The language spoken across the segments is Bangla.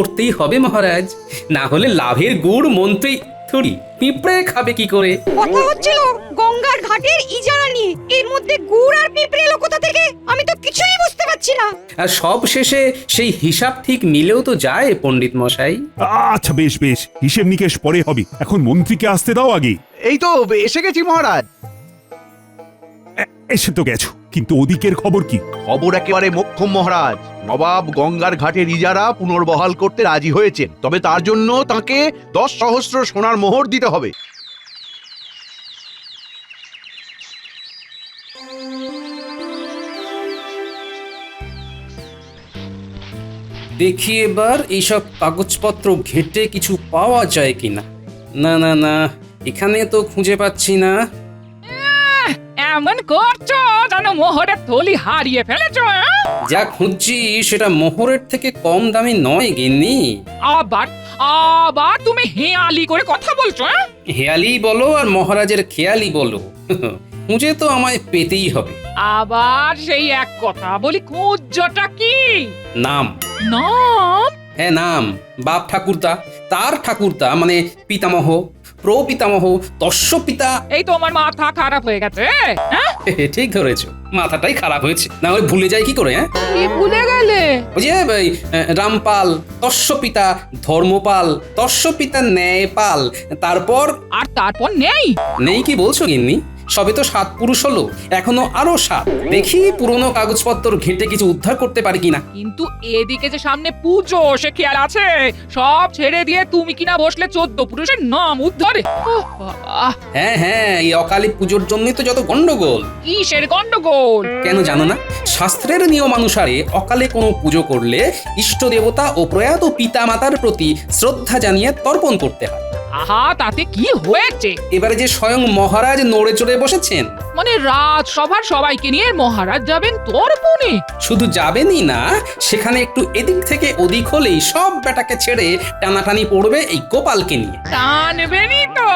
করতেই হবে মহারাজ। না হলে লাভের গুড় মন্ত্রী থুড়ি পিঁপড়ে খাবে কি করে? কথা হচ্ছিল গঙ্গার ঘাটের ইজারা নিয়ে। এর মধ্যে গুড় আর পিঁপড়ে এলো কোথা থেকে? আমি তো কিছুই বুঝতে পারছি না। আর সব শেষে সেই হিসাব ঠিক মিলেও তো যায় পণ্ডিত মশাই। আচ্ছা বেশ বেশ। হিসেব নিকেশ পরে হবে। এখন মন্ত্রীকে আসতে দাও আগে। এই তো এসে গেছি মহারাজ। এসে তো গেছো। কিন্তু ওদিকের খবর কি? খবর একেবারে মোক্ষম মহারাজ। নবাব গঙ্গার ঘাটের ইজারা পুনর্বহাল করতে রাজি হয়েছেন। তবে তার জন্য তাকে দশ সহস্র সোনার মোহর দিতে হবে। দেখি এবার এইসব কাগজপত্র ঘেটে কিছু পাওয়া যায় কিনা। না না না এখানে তো খুঁজে পাচ্ছি না। এমন করছ যেন মোহরের থলি হারিয়ে ফেলেছো হ্যাঁ? যা খুঁজছি সেটা মোহরের থেকে কম দামি নয় গিন্নি। আবার আবার তুমি হেয়ালি করে কথা বলছো হ্যাঁ? হেয়ালি বলো আর মহারাজের খেয়ালি বলো। খুঁজে তো আমায় পেতেই হবে। আবার সেই এক কথা বলি খুঁজটা কি? নাম। নাম? হ্যাঁ নাম। বাপ ঠাকুরদা তার ঠাকুরদা মানে পিতামহ। প্রপিতামহ তস্য পিতা। এই তো আমার মাথা খারাপ হয়ে গেছে হ্যাঁ? ঠিক ধরেছো মাথাটাই খারাপ হয়েছে। না হলে ভুলে যাই কি করে হ্যাঁ? কি ভুলে গেলে? ওই যে এই, আহ, রামপাল তস্য পিতা ধর্মপাল তস্য পিতা ন্যায়পাল তারপর? আর তারপর নেই? নেই কি বলছো গিন্নি? সবে তো সাত পুরুষ হলো এখনও আরও সাত। দেখি পুরনো কাগজপত্র ঘেঁটে কিছু উদ্ধার করতে পারি কিনা। কিন্তু এদিকে যে সামনে পুজো সে খেয়াল আছে? সব ছেড়ে দিয়ে তুমি কিনা বসলে চোদ্দ পুরুষের নাম উদ্ধারে? ওহ, বাবা, হ্যাঁ হ্যাঁ এই অকালী পুজোর জন্যই তো যত গন্ডগোল কিসের গন্ডগোল কেন জানো না? শাস্ত্রের নিয়ম অনুসারে অকালে কোনো পুজো করলে ইষ্ট দেবতা ও প্রয়াত পিতা মাতার প্রতি শ্রদ্ধা জানিয়ে তর্পণ করতে হয়। আহা তাতে কি হয়েছে? এবারে যে স্বয়ং মহারাজ নড়ে চড়ে বসেছেন? মানে রাজসভার সবাইকে নিয়ে মহারাজ যাবেন তর্পণে শুধু যাবেনই না সেখানে একটু এদিক থেকে ওদিক হলেই সব বেটাকে ছেড়ে টানাটানি পড়বে এই গোপালকে নিয়ে। টানবেনই তো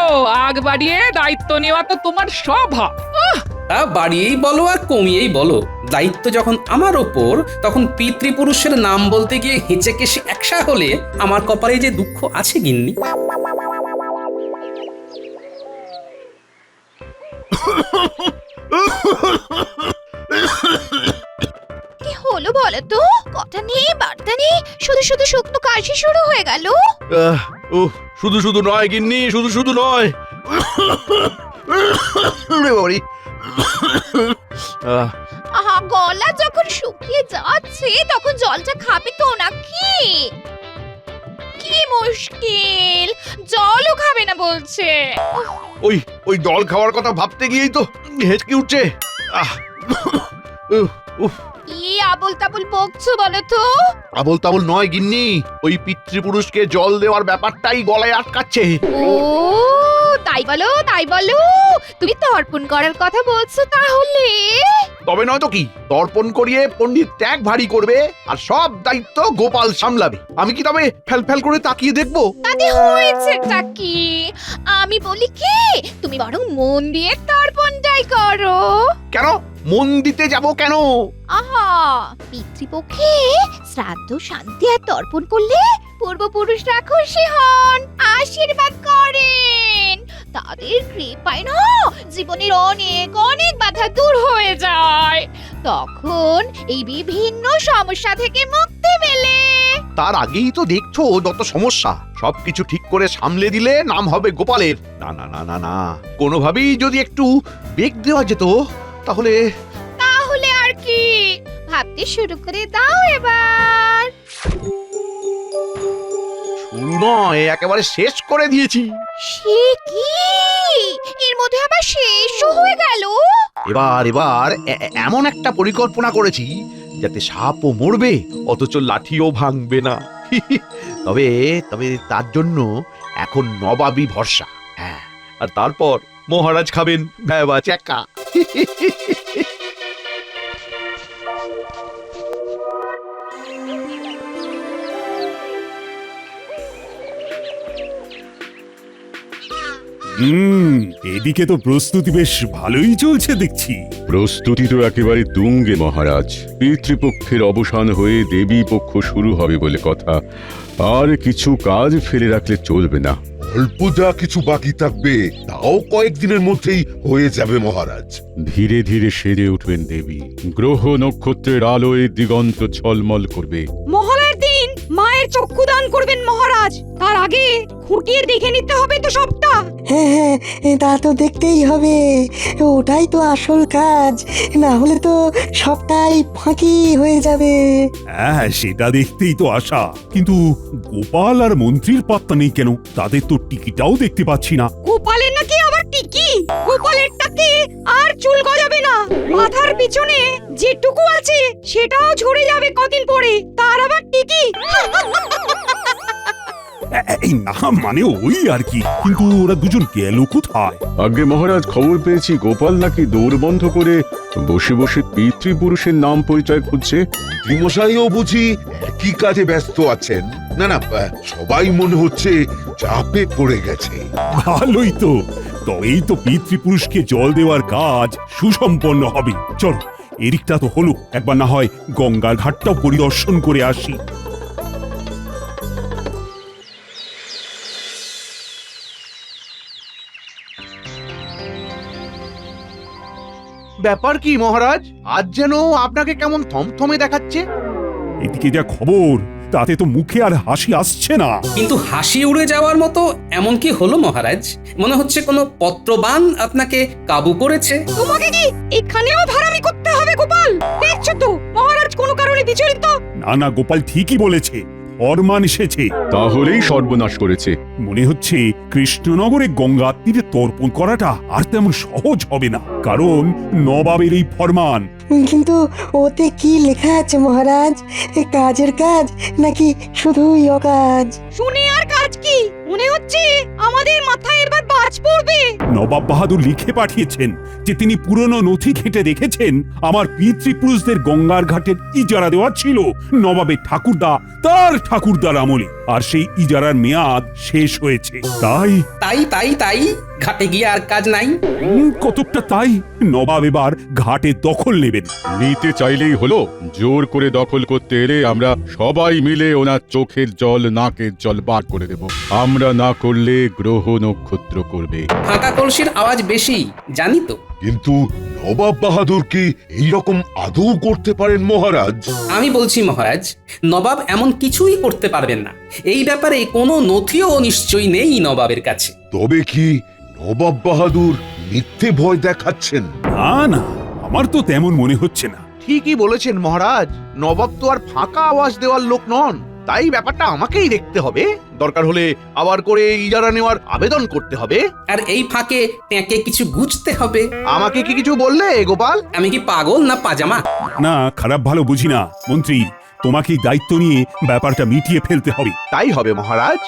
আগ বাড়িয়ে দায়িত্ব নেওয়া তো তোমার স্বভাব আহ, তা বাড়িয়েই বলো আর কমিয়েই বলো। দায়িত্ব যখন আমার ওপর তখন পিতৃপুরুষের নাম বলতে গিয়ে হেঁচে কেসে একসা হলে আমার কপালে যে দুঃখ আছে গিন্নি। কি হলো বলো তো কথা নেই বার্তা নেই। শুধু শুধু শুকনো কাশি শুরু হয়ে গেল। আহ, উহ, শুধু শুধু নয় গিন্নি শুধু শুধু নয়। আহা গলা যখন শুকিয়ে যাচ্ছে তখন জলটা খাবে তো নাকি? কি মুশকিল? জলও খাবে না বলছে। ওই ওই জল খাওয়ার কথা ভাবতে গিয়েই তো হেঁচকি উঠছে। আহ, উফ কি আবল তাবল বকছো বলো তো? আবল তাবল নয় গিন্নি। ওই পিতৃপুরুষকে জল দেওয়ার ব্যাপারটাই গলায় আটকাচ্ছে। ও তাই বলো তাই বলো। তুমি তর্পণ করার কথা বলছো তাহলে? তবে নয় তো কি? তর্পণ করিয়ে পণ্ডিত ত্যাগ ভারী করবে আর সব দায়িত্ব গোপাল সামলাবে। আমি কি তবে ফেল ফেল করে তাকিয়ে দেখব? তাতে হয়েছেটা কি? আমি বলি কি তুমি বরং মন দিয়ে তর্পণটাই করো। কেন? মন দিতে যাব কেন? আহা পিতৃপক্ষে শ্রাদ্ধ শান্তি আর তর্পণ করলে পূর্বপুরুষরা খুশি হন আশীর্বাদ করেন। তাদের কৃপায় না জীবনের অনেক অনেক বাধা দূর হয়ে যায়। তখন এই বিভিন্ন সমস্যা থেকে মুক্তি মেলে। তার আগেই তো দেখছ যত সমস্যা। সবকিছু ঠিক করে সামলে দিলে নাম হবে গোপালের। না না না না না। কোনোভাবেই যদি একটু বেগ দেওয়া যেত তাহলে তাহলে আর কি? ভাবতে শুরু করে দাও এবার। নয় একেবারে শেষ করে দিয়েছি। সে কি? এর মধ্যে আবার শেষও হয়ে গেল? এবার এবার এ- এ- এমন একটা পরিকল্পনা করেছি যাতে সাপও মরবে অথচ লাঠিও ভাঙবে না। তবে তবে তার জন্য এখন নবাবী ভরসা। হ্যাঁ আর তারপর মহারাজ খাবেন ভ্যাবা চেকা হুম এদিকে তো প্রস্তুতি বেশ ভালোই চলছে দেখছি। প্রস্তুতি তো একেবারে তুঙ্গে মহারাজ। পিতৃপক্ষের অবসান হয়ে দেবী পক্ষ শুরু হবে বলে কথা। আর কিছু কাজ ফেলে রাখলে চলবে না। অল্প যা কিছু বাকি থাকবে তাও কয়েকদিনের মধ্যেই হয়ে যাবে মহারাজ। ধীরে ধীরে সেরে উঠবেন দেবী। গ্রহ নক্ষত্রের আলোয় দিগন্ত ছলমল করবে। চক্ষুদান করবেন মহারাজ। তার আগে খুঁটিয়ে দেখে নিতে হবে তো সবটা। হ্যাঁ হ্যাঁ তা তো দেখতেই হবে। ওটাই তো আসল কাজ। না হলে তো সবটাই ফাঁকি হয়ে যাবে। হ্যাঁ সেটা দেখতেই তো আশা। কিন্তু গোপাল আর মন্ত্রীর পাত্তা নেই কেন? তাদের তো টিকিটাও দেখতে পাচ্ছি না। গোপালের নাকি টিকি গোপালের টাকে আর চুল গজাবে না। মাথার পিছনে যেটুকু আছে সেটাও ঝরে যাবে কদিন পরে। তার আবার টিকি। এই না মানে ওই আর কি। কিন্তু ওরা দুজন গেল কোথায়? আগে মহারাজ খবর পেয়েছি গোপাল নাকি দৌড় বন্ধ করে বসে বসে পিতৃপুরুষের নাম পরিচয় খুঁজছে। মশাইও বুঝি কি কাজে ব্যস্ত আছেন। না না সবাই মনে হচ্ছে চাপে পড়ে গেছে। ভালোই তো। তবেই তো পিতৃপুরুষকে জল দেওয়ার কাজ সুসম্পন্ন হবে। চলো এদিকটা তো হলো। একবার না হয় গঙ্গার ঘাটটাও পরিদর্শন করে আসি। ব্যাপার কি মহারাজ? আজ যেন আপনাকে কেমন থমথমে দেখাচ্ছে। এদিকে যা খবর তাতে তো মুখে আর হাসি আসছে না। কিন্তু হাসি উড়ে যাওয়ার মতো এমন কি হলো মহারাজ? মনে হচ্ছে কোনো পত্রবান আপনাকে কাবু করেছে। তোমাকে কি এখানেও ভাড়ামি করতে হবে গোপাল? দেখছ তো মহারাজ কোনো কারণে বিচলিত। না না গোপাল ঠিকই বলেছে। ফরমান এসেছে। তাহলেই সর্বনাশ করেছে। মনে হচ্ছে কৃষ্ণনগরে গঙ্গা তীরে তর্পণ করাটা আর তেমন সহজ হবে না। কারণ নবাবের এই ফরমান। কিন্তু ওতে কি লেখা আছে মহারাজ? এ কাজের কাজ নাকি শুধুই অকাজ? শুনে আর কাজ কি? মনে হচ্ছে আমাদের মাথায় এবার বাজ পড়বে। নবাব বাহাদুর লিখে পাঠিয়েছেন যে তিনি পুরনো নথি ঘেটে দেখেছেন আমার পিতৃপুরুষদের গঙ্গার ঘাটের ইজারা দেওয়া ছিল নবাবের ঠাকুরদা তার ঠাকুরদার আমলে। আর সেই ইজারার মেয়াদ শেষ হয়েছে। তাই? তাই তাই তাই? ঘাটে গিয়ে আর কাজ নাই? উম, কতকটা তাই? নবাব এবার ঘাটে দখল নেবেন। নিতে চাইলেই হলো জোর করে দখল করতে এলে আমরা সবাই মিলে ওনার চোখের জল নাকের জল বার করে দেব। আমরা না করলে গ্রহ নক্ষত্র করবে। ফাঁকা কলসির আওয়াজ বেশি জানি তো। কিন্তু নবাব বাহাদুর কি এইরকম আদৌ করতে পারেন মহারাজ? আমি বলছি মহারাজ নবাব এমন কিছুই করতে পারবেন না। এই ব্যাপারে কোনো নথিও নিশ্চয়ই নেই নবাবের কাছে। তবে কি নবাব বাহাদুর মিথ্যে ভয় দেখাচ্ছেন? না না আমার তো তেমন মনে হচ্ছে না। ঠিকই বলেছেন মহারাজ নবাব তো আর ফাঁকা আওয়াজ দেওয়ার লোক নন। তাই ব্যাপারটা আমাকেই দেখতে হবে। দরকার হলে আবার করে ইজারা নেওয়ার আবেদন করতে হবে। আর এই ফাঁকে ট্যাঁকে কিছু গুছতে হবে। আমাকে কি কিছু বললে গোপাল? আমি কি পাগল না পাজামা? না খারাপ ভালো বুঝি না। মন্ত্রী তোমাকেই দায়িত্ব নিয়ে ব্যাপারটা মিটিয়ে ফেলতে হবে। তাই হবে মহারাজ।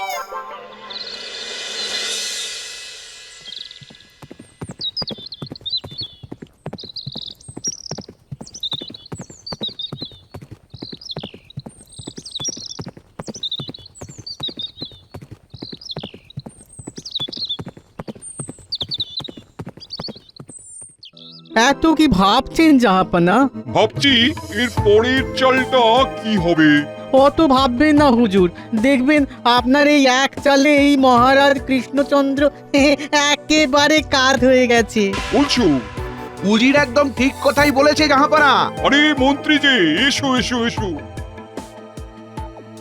এত কি ভাবছেন জাহাপানা? ভাবছি এর পরের চালটা কি হবে? অত ভাববেন না হুজুর। দেখবেন আপনার এই এক চালে এই মহারাজ কৃষ্ণচন্দ্র একেবারে কাত হয়ে গেছে। বলছো? উজির একদম ঠিক কথাই বলেছে জাহাপানা। আরে মন্ত্রী যে এসো এসো এসো।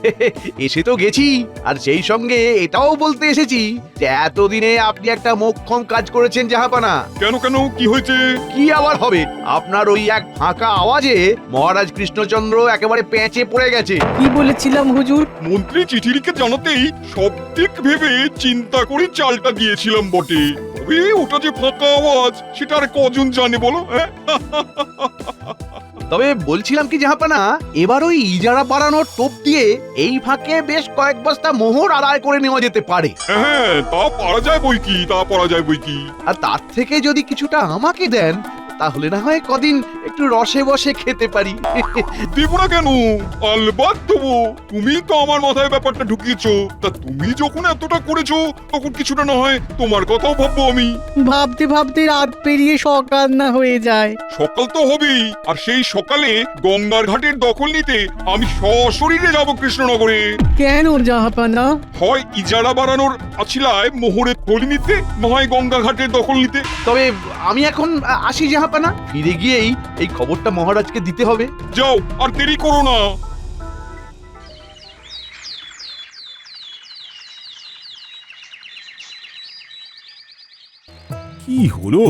এসে তো গেছি আর সেই সঙ্গে এটাও বলতে এসেছি যে এতদিনে আপনি একটা মোক্ষম কাজ করেছেন জাহাপানা। কেন কেন? কি হয়েছে? কি আবার হবে? আপনার ওই এক ফাঁকা আওয়াজে মহারাজ কৃষ্ণচন্দ্র একেবারে পেঁচে পড়ে গেছে। কি বলেছিলাম হুজুর? মন্ত্রী চিঠি লিখে জানাতেই সব দিক ভেবে চিন্তা করে চালটা দিয়েছিলাম বটে। তবে ওটা যে ফাঁকা আওয়াজ সেটা আর কজন জানে বলো হ্যাঁ? তবে বলছিলাম কি জাহাপানা এবার ওই ইজারা বাড়ানোর টোপ দিয়ে এই ফাঁকে বেশ কয়েক বস্তা মোহর আদায় করে নেওয়া যেতে পারে। হ্যাঁ তা পারা যায় বই কি তা পারা যায় বই কি। আর তার থেকে যদি কিছুটা আমাকে দেন তাহলে না হয় কদিন একটু রসে বসে খেতে পারি। দেবো না কেন? আলবাত দেবো। তুমি তো আমার মাথায় ব্যাপারটা ঢুকিয়েছো। তা তুমি যখন এতটা করেছ তখন কিছুটা না হয় তোমার কথাও ভাববো আমি। ভাবতে ভাবতে রাত পেরিয়ে সকাল না হয়ে যায়। সকাল তো হবেই। আর সেই সকালে গঙ্গার ঘাটের দখল নিতে আমি সশরীরে যাব কৃষ্ণনগরে। কেন জাহাপানা? হয় ইজারা বাড়ানোর আছিলায় মোহরের থলি নিতে নয় গঙ্গা ঘাটের দখল নিতে। তবে আমি এখন আসি জাহাপানা। ফিরে গিয়েই এই খবরটা মহারাজকে দিতে হবে। যাও আর দেরি করো না। কি হলো?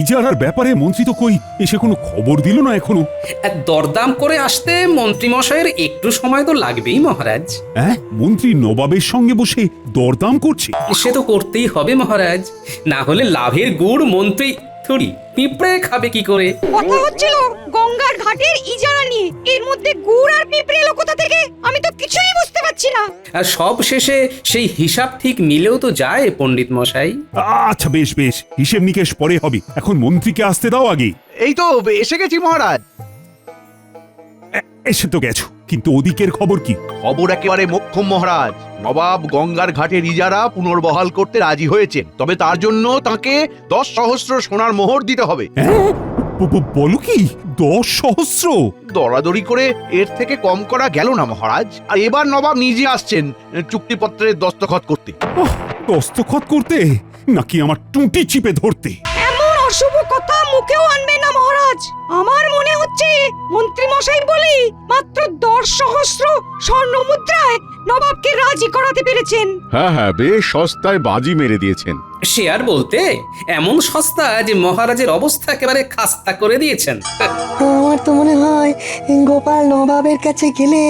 ইজারার ব্যাপারে মন্ত্রী তো কই? এসে কোনো খবর দিল না এখনও? আর দরদাম করে আসতে মন্ত্রীমশাইয়ের একটু সময় তো লাগবেই মহারাজ। হ্যাঁ মন্ত্রী নবাবের সঙ্গে বসে দরদাম করছে? সে তো করতেই হবে মহারাজ। না হলে লাভের গুড় মন্ত্রী থুড়ি পিঁপড়ে খাবে কি করে? কথা হচ্ছিল গঙ্গার ঘাটের ইজারা নিয়ে। এর মধ্যে গুড় আর পিঁপড়ে এলো কোথা থেকে? আমি তো কিছুই বুঝতে পারছি না। আর সব শেষে সেই হিসাব ঠিক মিলেও তো যায় পণ্ডিত মশাই। আচ্ছা বেশ বেশ। হিসেব নিকেশ পরে হবে। এখন মন্ত্রীকে আসতে দাও আগে। এই তো এসে গেছি মহারাজ। এসে তো গেছো। কিন্তু ওদিকের খবর কি? খবর একেবারে মোক্ষম মহারাজ। নবাব গঙ্গার ঘাটের ইজারা পুনর্বহাল করতে রাজি হয়েছেন। তবে তার জন্য তাকে দশ সহস্র সোনার মোহর দিতে হবে। হ্যাঁ? বলো কি? দশ সহস্র? দরাদরি করে এর থেকে কম করা গেল না মহারাজ। আর এবার নবাব নিজে আসছেন চুক্তিপত্রের দস্তখত করতে। ওহ, দস্তখত করতে? নাকি আমার টুটি চিপে ধরতে? এমন অশুভ কথা মুখেও আনবে না মহারাজ। আমার মনে হচ্ছে মন্ত্রী মশাই বলেই মাত্র দশ সহস্র স্বর্ণ মুদ্রায় নবাবকে রাজি করাতে পেরেছেন। হ্যাঁ হ্যাঁ বেশ সস্তায় বাজি মেরে দিয়েছেন। শেয়ার বলতে এমন সস্তা যে মহারাজের অবস্থা একেবারে খাস্তা করে দিয়েছেন। আমার তো মনে হয় গোপাল নবাবের কাছে গেলে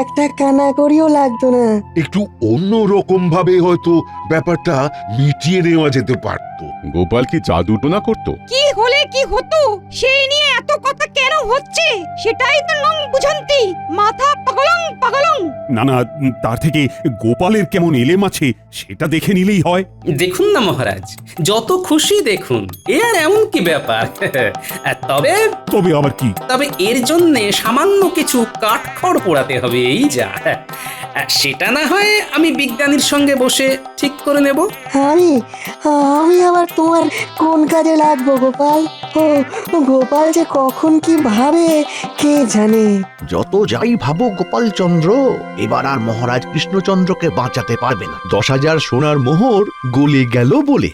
একটা কানা করিও লাগতো না। একটু অন্য রকম ভাবে হয়তো ব্যাপারটা মিটিয়ে নেওয়া যেতে পারতো। গোপাল কি জাদু টোনা করতো? কি হলে কি হতো সেই নিয়ে এত কথা কেন হচ্ছে? সেটাই তো নং বুঝান্তি। মাথা পাগলং পাগলং। না না তার থেকে গোপালের কেমন এলেম আছে সেটা দেখে নিলেই হয়। দেখুন না মহারাজ যত খুশি দেখুন। এ আর এমন কি ব্যাপার? আর তবে তবে আবার কি? তবে এর জন্য সামান্য কিছু কাঠখড় পোড়াতে হবে এই যা। আর সেটা না হয় আমি বিজ্ঞানীর সঙ্গে বসে ঠিক করে নেব। আমি আমি আবার তোমার কোন কাজে লাগবো গোপাল? ও গোপাল যে কখন কি ভাবে কে জানে? যত যাই ভাবো গোপাল চন্দ্র এবার আর মহারাজ কৃষ্ণচন্দ্রকে বাঁচাতে পারবে না। দশ হাজার সোনার মোহর গলে গেল বলে।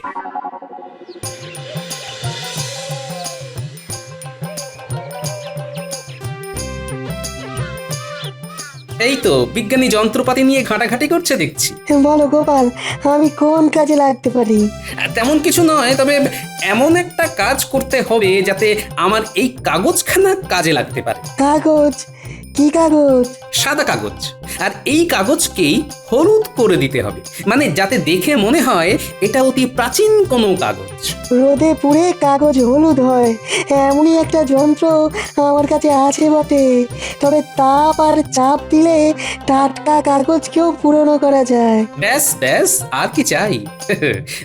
এই তো বিজ্ঞানী যন্ত্রপাতি নিয়ে ঘাঁটাঘাঁটি করছে দেখছি। বলো গোপাল আমি কোন কাজে লাগতে পারি? আর তেমন কিছু নয় তবে এমন একটা কাজ করতে হবে যাতে আমার এই কাগজখানা কাজে লাগতে পারে। কাগজ? কি কাগজ? সাদা কাগজ। আর এই কাগজকেই হলুদ করে দিতে হবে। মানে যাতে দেখে মনে হয় এটা অতি প্রাচীন কোনো কাগজ। রোদে পুড়ে কাগজ হলুদ হয়। এমনই একটা যন্ত্র আমার কাছে আছে বটে। তবে তাপ আর চাপ দিলে টাটকা কাগজকেও পুরনো করা যায়। ব্যাস ব্যাস আর কি চাই?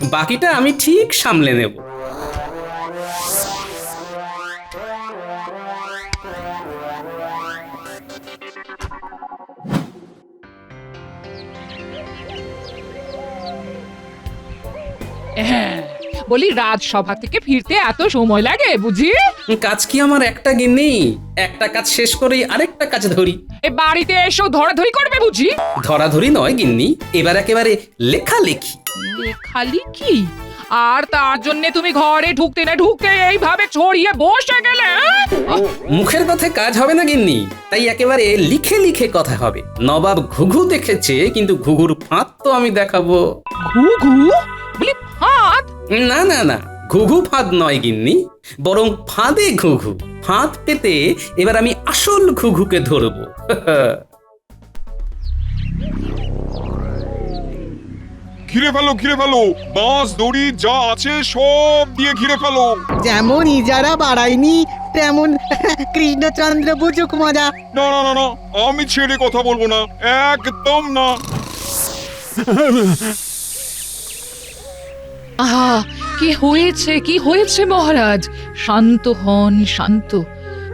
বাকিটা আমি ঠিক সামলে নেব। হ্যাঁ বলি রাজসভা থেকে ফিরতে এত সময় লাগে বুঝি? কাজ কি আমার একটা গিন্নি? একটা কাজ শেষ করেই আরেকটা কাজ ধরি। এ বাড়িতে এসো ধরাধরি করবে বুঝি? ধরাধরি নয় গিন্নি এবার একেবারে লেখালেখি। লেখালেখি? আর তার জন্য তুমি ঘরে ঢুকতে না ঢুকতে এইভাবে ছড়িয়ে বসে গেলে? মুখের কথা কাজ হবে না গিন্নি তাই একেবারে লিখে লিখে কথা হবে। নবাব ঘুঘু দেখেছে কিন্তু ঘুঘুর ফাঁদ তো আমি দেখাবো। ঘুঘু? বলি হাত না না না। ঘুঘু ফাঁদ নয় গিন্নি। বরং ফাঁদে ঘুঘু। ফাঁদ পেতে এবার আমি আসল ঘুঘুকে ধরবো। ঘিরে ফেলো ঘিরে ফেলো। বাঁশ দড়ি যা আছে সব দিয়ে ঘিরে ফেলো। যেমন ইজারা বাড়ায়নি তেমন কৃষ্ণচন্দ্র বুঝুক মজা। না না না না আমি ছেড়ে কথা বলব না। একদম না। আহা কি হয়েছে কি হয়েছে মহারাজ? শান্ত হন শান্ত।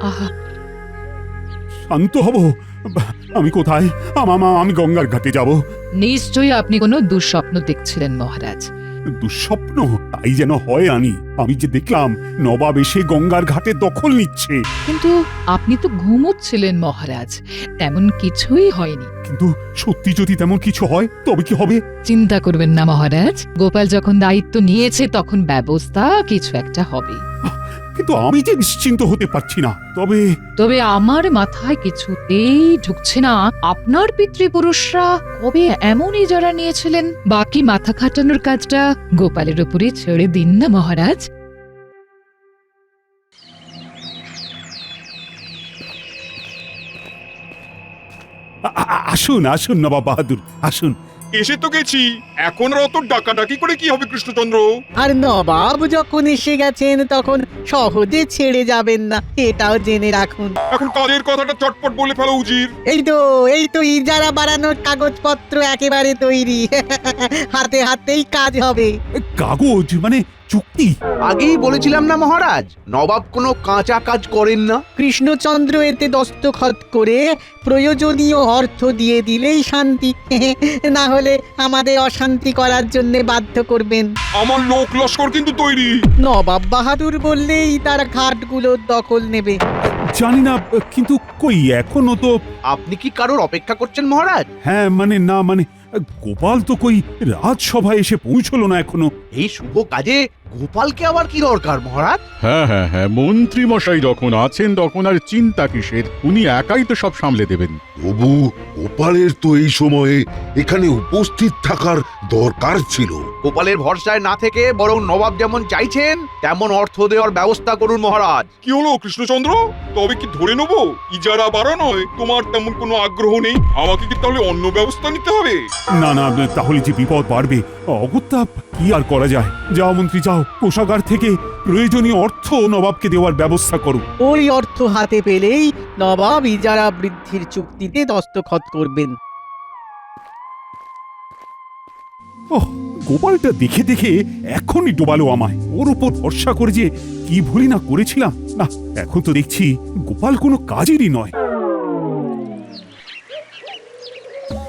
আহা। শান্ত হব? আমি কোথায়? আমা আমি গঙ্গার ঘাটে যাব। নিশ্চয়ই আপনি কোনো দুঃস্বপ্ন দেখছিলেন মহারাজ। দুঃস্বপ্ন তাই যেন হয় আনি। আমি যে দেখলাম নবাব এসে গঙ্গার ঘাটে দখল নিচ্ছে। কিন্তু আপনি তো ঘুমোচ্ছিলেন মহারাজ। তেমন কিছুই হয়নি। কিন্তু সত্যি যদি তেমন কিছু হয় তবে কি হবে? চিন্তা করবেন না মহারাজ। গোপাল যখন দায়িত্ব নিয়েছে তখন ব্যবস্থা কিছু একটা হবে। কিন্তু আমি যে নিশ্চিন্ত হতে পারছি না। তবে তবে আমার মাথায় কিছুতেই ঢুকছে না আপনার পিতৃপুরুষরা কবে এমনই যারা নিয়েছিলেন? বাকি মাথা খাটানোর কাজটা গোপালের উপরে ছেড়ে দিন না মহারাজ। আ- আ- আসুন আসুন নবাব বাহাদুর আসুন। এসে তো গেছি। এখন আর অত ডাকাডাকি করে কি হবে কৃষ্ণচন্দ্র? আর নবাব যখন এসে গেছেন তখন সহজে ছেড়ে যাবেন না এটাও জেনে রাখুন। এখন কাজের কথাটা চটপট বলে ফেলো উজির। এই তো এই তো ইজারা বাড়ানোর কাগজপত্র একেবারে তৈরি। হাতে হাতেই কাজ হবে। কাগজ? মানে চুক্তি। আগেই বলেছিলাম না মহারাজ নবাব কোনো কাঁচা কাজ করেন না। কৃষ্ণচন্দ্র এতে দস্তখত করে প্রয়োজনীয় অর্থ দিয়ে দিলেই শান্তি। না হলে আমাদের অশান্তি করার জন্য বাধ্য করবেন। আমার লোক লস্কর কিন্তু তৈরি। নবাব বাহাদুর বললেই তার ঘাটগুলোর দখল নেবে। জানি না কিন্তু কই এখনও তো আপনি কি কারোর অপেক্ষা করছেন মহারাজ? হ্যাঁ মানে না মানে গোপাল তো কই রাজসভায় এসে পৌঁছলো না এখনও। এই শুভ কাজে গোপালকে আবার কি দরকার মহারাজ? হ্যাঁ হ্যাঁ হ্যাঁ মন্ত্রী মশাই যখন আছেন তখন আর চিন্তা কিসের? উনি একাই তো সব সামলে দেবেন। তবু গোপালের তো এই সময়ে এখানে উপস্থিত থাকার দরকার ছিল। গোপালের ভরসায় না থেকে বরং নবাব যেমন চাইছেন তেমন অর্থ দেওয়ার ব্যবস্থা করুন মহারাজ। কি হলো কৃষ্ণচন্দ্র? তবে কি ধরে নেব? ইজারা বাড়ানোয় তোমার তেমন কোনো আগ্রহ নেই? আমাকে কি তাহলে অন্য ব্যবস্থা নিতে হবে? না না তাহলে যে বিপদ বাড়বে অগত্যা কি আর করা যায়? যাও মন্ত্রী যাও। কোষাগার থেকে প্রয়োজনীয় অর্থ নবাবকে দেওয়ার ব্যবস্থা করো। ওই অর্থ হাতে পেলেই নবাব ইজারা বৃদ্ধির চুক্তিতে দস্তখত করবেন। ওহ গোপালটা দেখে দেখে এখনই ডোবালো আমায়। ওর উপর ভরসা করে যে কি ভুলি না করেছিলাম। না এখন তো দেখছি গোপাল কোনো কাজেরই নয়।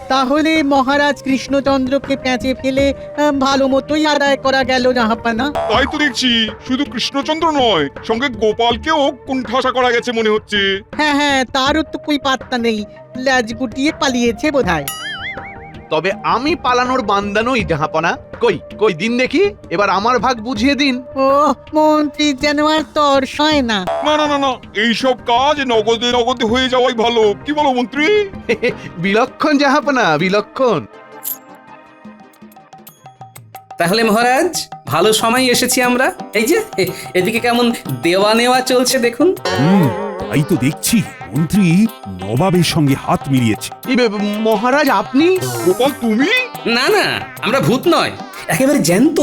তাহলে মহারাজ কৃষ্ণচন্দ্রকে প্যাঁচে ফেলে আহ, ভালো মতোই আদায় করা গেল জাহাপানা। তাই তো দেখছি শুধু কৃষ্ণচন্দ্র নয় সঙ্গে গোপালকেও কুণ্ঠাসা করা গেছে মনে হচ্ছে। হ্যাঁ হ্যাঁ তারও তো কই পাত্তা নেই ল্যাজ গুটিয়ে পালিয়েছে বোধহয়। তবে আমি পালানোর বান্দা নই জাহাপনা। কই কই দিন দেখি? এবার আমার ভাগ বুঝিয়ে দিন। ও মন্ত্রী যেন আর তর সয় না। না না না না এইসব কাজ নগদে নগদে হয়ে যাওয়াই ভালো। কি বলো মন্ত্রী? বিলক্ষণ জাহাপনা বিলক্ষণ। তাহলে মহারাজ ভালো সময় এসেছি আমরা। এই যে এদিকে কেমন দেওয়া নেওয়া চলছে দেখুন। হুম তাই তো দেখছি। মন্ত্রী নবাবের সঙ্গে হাত মিলিয়েছে। মহারাজ আপনি? গোপাল তুমি? না না আমরা ভূত নয় একেবারে জ্যান্ত।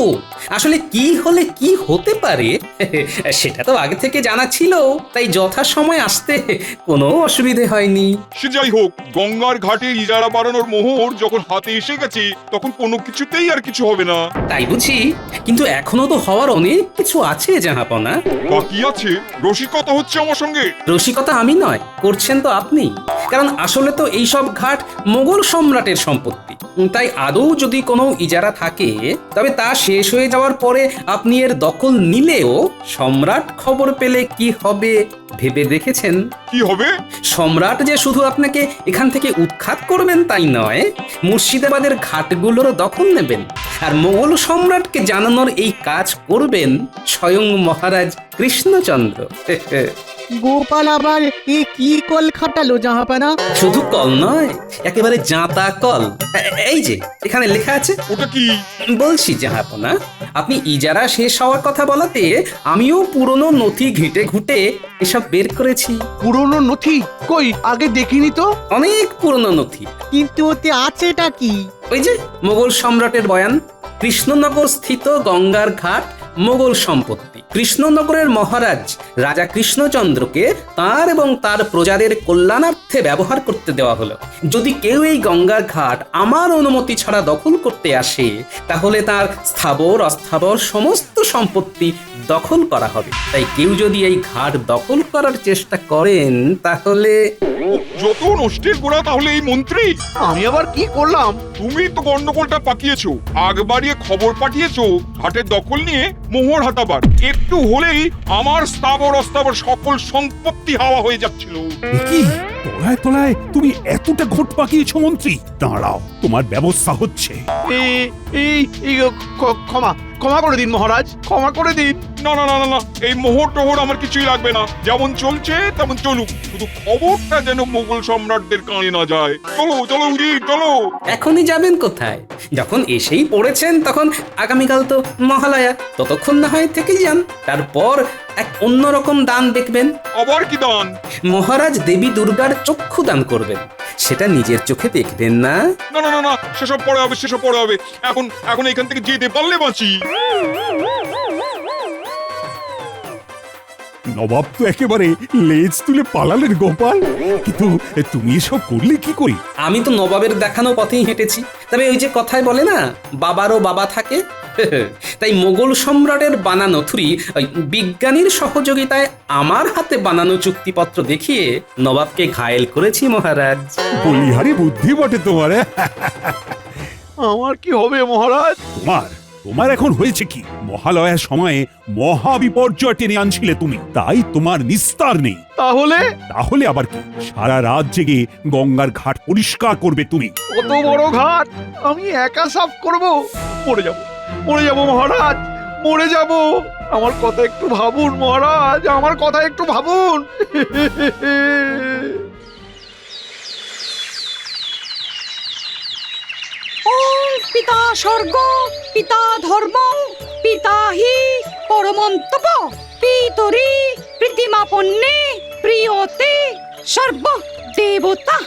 আসলে কি হলে কি হতে পারে সেটা তো আগে থেকে জানা ছিল তাই যথা সময় আসতে কোনো অসুবিধে হয়নি। সে যাই হোক গঙ্গার ঘাটে ইজারা বাড়ানোর মোহর যখন হাতে এসে গেছে তখন কোনো কিছুতেই আর কিছু হবে না। তাই বুঝি কিন্তু এখনও তো হওয়ার অনেক কিছু আছে জাহাপনা। বাকি আছে? রসিকতা হচ্ছে আমার সঙ্গে। রসিকতা আমি নয় করছেন তো আপনি? কারণ আসলে তো এইসব ঘাট মোগল সম্রাটের সম্পত্তি। তাই আদৌ যদি কোনো ইজারা থাকে, তবে তা শেষ হয়ে যাওয়ার পরে আপনি এর দখল নিলেও সম্রাট খবর পেলে কি হবে? ভেবে দেখেছেন? কি হবে? সম্রাট যে শুধু আপনাকে এখান থেকে উৎখাত করবেন তাই নয় মুর্শিদাবাদের ঘাটগুলোর দখল নেবেন আর মোগল সম্রাটকে জানানোর এই কাজ করবেন স্বয়ং মহারাজ কৃষ্ণচন্দ্র। গোপাল আবার এ কি কল খাটালো জাহাপানা? শুধু কল নয় একেবারে জাঁতা কল। এই যে এখানে লেখা আছে। ওটা কি? বলছি জাহাপনা আপনি ইজারা শেষ হওয়ার কথা বলাতে আমিও পুরনো নথি ঘেটে ঘুটে এসব বের করেছি। পুরনো নথি? কই আগে দেখিনি তো? অনেক পুরনো নথি। কিন্তু ওতে আছেটা কি? ওই যে মোগল সম্রাটের বয়ান কৃষ্ণনগর স্থিত গঙ্গার ঘাট মোগল সম্পত্তি। কৃষ্ণনগরের মহারাজ রাজা কৃষ্ণচন্দ্রকে তার এবং তার প্রজাদের কল্যাণার্থে ব্যবহার করতে দেওয়া হলো। যদি কেউ এই গঙ্গার ঘাট আমার অনুমতি ছাড়া দখল করতে আসে, তাহলে তার স্থাবর, অস্থাবর সমস্ত সম্পত্তি দখল করা হবে। তাই কেউ যদি এই ঘাট দখল করার চেষ্টা করেন, তাহলে যত নষ্টের গোড়া তাহলে এই মন্ত্রী। আমি আবার কি করলাম? তুমি তো গন্ডগোলটা পাকিয়েছো আগ বাড়িয়ে খবর পাঠিয়েছো ঘাটের দখল নিয়ে মোহর হাতাবার। একটু হলেই আমার স্থাবর অস্থাবর সকল সম্পত্তি হাওয়া হয়ে যাচ্ছিল। কি তলায় তলায় তুমি এতটা ঘট পাকিয়েছ মন্ত্রী। দাঁড়াও তোমার ব্যবস্থা হচ্ছে। এই এই এই ক্ষমা। ক্ষমা করে দিন মহারাজ। ক্ষমা করে দিন। না না না না না। এই মোহর টোহর আমার কিছুই লাগবে না। যেমন চলছে তেমন চলুক। শুধু খবরটা যেন মোগল সম্রাটদের কানে না যায়। চলো চলো উজির চলো। এখনই যাবেন কোথায়? যখন এসেই পড়েছেন তখন আগামীকাল তো মহালয়া। ততক্ষণ না হয় থেকে যান। তারপর এক অন্যরকম দান দেখবেন। আবার কি দান? মহারাজ দেবী দুর্গার চক্ষু দান করবেন। সেটা নিজের চোখে দেখবেন না। না না না সেসব পরে হবে, সেসব পরে হবে। এখন এখন এখান থেকে যেতে পারলে বাঁচি। নবাব তো একেবারে লেজ তুলে পালালেন গোপাল। কিন্তু তুমি এসব করলে কি করি? আমি তো নবাবের দেখানো পথেই হেঁটেছি। তবে ওই যে কথায় বলে না বাবারও বাবা থাকে। তাই মোগল সম্রাটের বানানো থুরি ওই বিজ্ঞানীর সহযোগিতায় আমার হাতে বানানো চুক্তিপত্র দেখিয়ে নবাবকে ঘায়েল করেছি মহারাজ। বলিহারি বুদ্ধি বটে তোমার হ্যাঁ? আমার কি হবে মহারাজ? তোমার তোমার এখন হয়েছে কি? মহালয়ার সময়ে মহা বিপর্যয় টেনে আনছিলে তুমি। তাই তোমার নিস্তার নেই। তাহলে? তাহলে আবার কি? সারা রাত জেগে গঙ্গার ঘাট পরিষ্কার করবে তুমি। কত বড় ঘাট? আমি একা সাফ করব? মরে যাব। মরে যাব মহারাজ! মরে যাব! আমার কথা একটু ভাবুন মহারাজ! আমার কথা একটু ভাবুন! পিতা স্বর্গ পিতা ধর্ম পিতা হি পরমন্তপ পিতরি প্রীতিমাপন্নে প্রিয়তে সর্ব দেবতা।